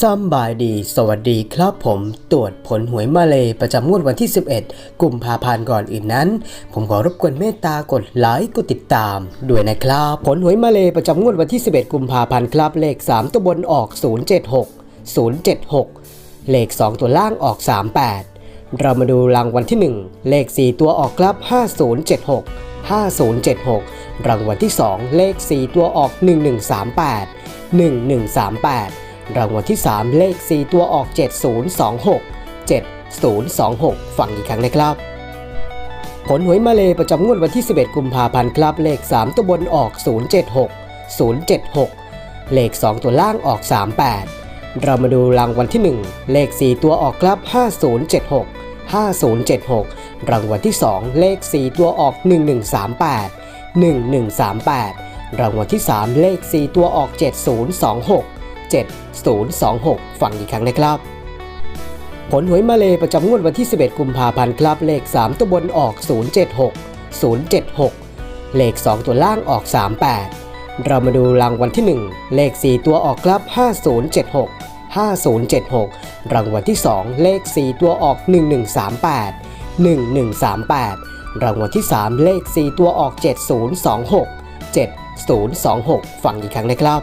ซัมบายดี สวัสดีครับผม ตรวจผลหวยมาเลยประจำงวดวันที่ 11 กุมภาพันธ์ก่อนอื่นนั้น ผมขอรบกวนเมตตากดไลค์กดติดตาม ด้วยนะครับ ผลหวยมาเลยประจำงวดวันที่ 11 กุมภาพันธ์ครับเลข 3 ตัวบนออก 076 076 เลข 2 ตัวล่างออก 38 เรามาดูรางวัลที่ 1 เลข 4 ตัวออกครับ 5076 5076 รางวัลที่ 2 เลข 4 ตัวออก 1138 1138 รางวัลที่ 3 เลข 4 ตัวออก 7026 7026 ฟังอีกครั้งนะครับ ผลหวยมาเลประจำงวดวันที่ 11 กุมภาพันธ์ครับเลข 3 ตัวบนออก 076 076 เลข 2 ตัวล่างออก 38 เรามาดูรางวัลที่ 1 เลข 4 ตัวออกครับ 5076 5076 รางวัลที่ 2 เลข 4 ตัวออก 1138 1138 รางวัลที่ 3 เลข 4 ตัวออก 7026 7026 ฟังอีกครั้งนะครับ ผลหวยมาเลยประจำงวดวันที่ 11 กุมภาพันธ์ครับเลข 3 ตัวบนออก 076 076 เลข 2 ตัวล่างออก 38 เรามาดูรางวัลที่ 1 เลข 4 ตัวออกครับ 5076 5076 รางวัลที่ 2 เลข 4 ตัวออก 1138 1138 รางวัลที่ 3 เลข 4 ตัวออก 7026 7026 ฟังอีกครั้งนะครับ